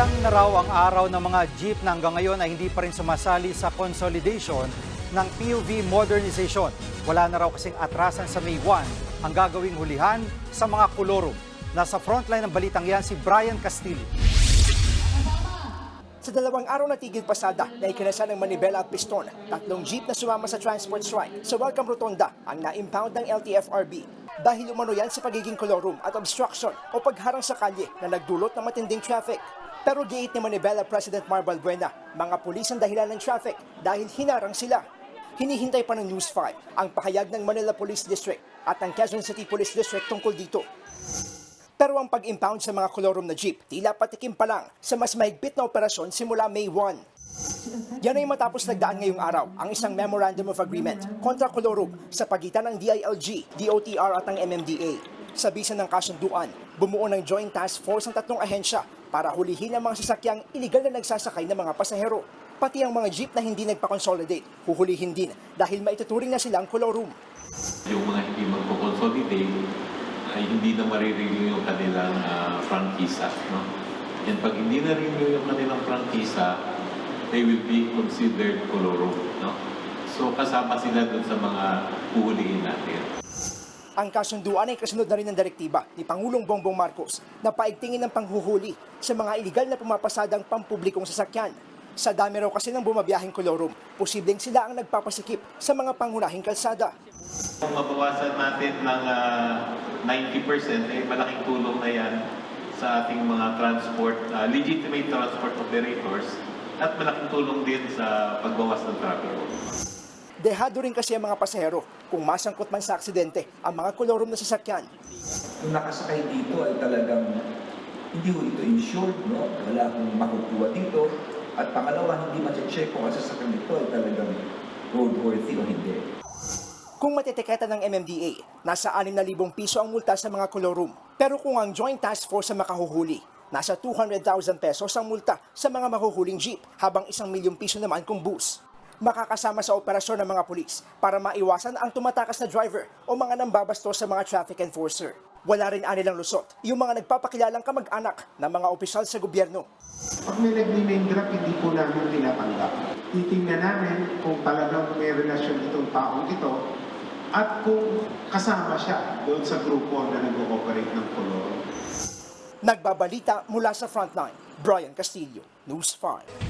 Ilang na raw ang araw ng mga jeep na hanggang ngayon ay hindi pa rin sumasali sa consolidation ng PUV modernization. Wala na raw kasing atrasan sa May 1 ang gagawing hulihan sa mga koloro. Nasa frontline ng balitang yan si Brian Castillo. Sa dalawang araw na tigil pasada na ng manibela at piston, tatlong jeep na sumama sa transport strike sa Welcome Rotonda ang na-impound ng LTFRB. Dahil umano yan sa pagiging kolorum at obstruction o pagharang sa kalye na nagdulot ng matinding traffic. Pero giit ni Manibela President Marval Buena, mga pulis ang dahilan ng traffic dahil hinarang sila. Hinihintay pa ng News 5 ang pahayag ng Manila Police District at ng Quezon City Police District tungkol dito. Pero ang pag-impound sa mga kolorum na jeep, tila patikim pa lang sa mas mahigpit na operasyon simula May 1. Yan ay matapos nagdaan ngayong araw ang isang Memorandum of Agreement kontra kolorum sa pagitan ng DILG, DOTR at ng MMDA. Sa bisa ng kasunduan, bumuo ng Joint Task Force ang tatlong ahensya para hulihin ang mga sasakyang iligal na nagsasakay ng mga pasahero. Pati ang mga jeep na hindi nagpa-consolidate, huhulihin din dahil maituturing na silang kolorum. yung mga hindi magko-consolidate ay hindi na marirenew yung kanilang uh, prangkisa. No? And pag hindi na renew yung kanilang prangkisa, they will be considered kolorum. No? So kasama sila dun sa mga uhulihin natin. Ang kasunduan ay kasunod na rin ng direktiba ni Pangulong Bongbong Marcos na paigtingin ng panghuhuli sa mga iligal na pumapasadang pampublikong sasakyan. Sa dami raw kasi ng bumabiyaheng kolorum, posibleng sila ang nagpapasikip sa mga pangunahing kalsada. Kung mabawasan natin ng ah, 90%, eh, malaking tulong na yan sa ating mga transport, ah, legitimate transport operators at malaking tulong din sa pagbawas ng traffic. Dehado rin kasi ang mga pasahero kung masangkot man sa aksidente ang mga kolorum na sasakyan. Yung nakasakay dito ay talagang hindi ho ito insured, no? Wala akong makukuha dito. At pangalawa, hindi ma-check kung ang sasakyan dito ay talagang roadworthy o hindi. Kung matitiketa ng MMDA, nasa 6,000 piso ang multa sa mga kolorum. Pero kung ang Joint Task Force ang makahuhuli, nasa 200,000 pesos ang multa sa mga mahuhuling jeep habang isang milyong piso naman kung bus. Makakasama sa operasyon ng mga pulis para maiwasan ang tumatakas na driver o mga nambabastos sa mga traffic enforcer. Wala rin anilang lusot yung mga nagpapakilalang kamag-anak ng mga opisyal sa gobyerno. Pag may nag-name drop, hindi po namin tinatanggap. Titingnan namin kung talagang may relasyon itong taong ito at kung kasama siya doon sa grupo na nag-ooperate ng koloro. Nagbabalita mula sa frontline, Brian Castillo, News 5.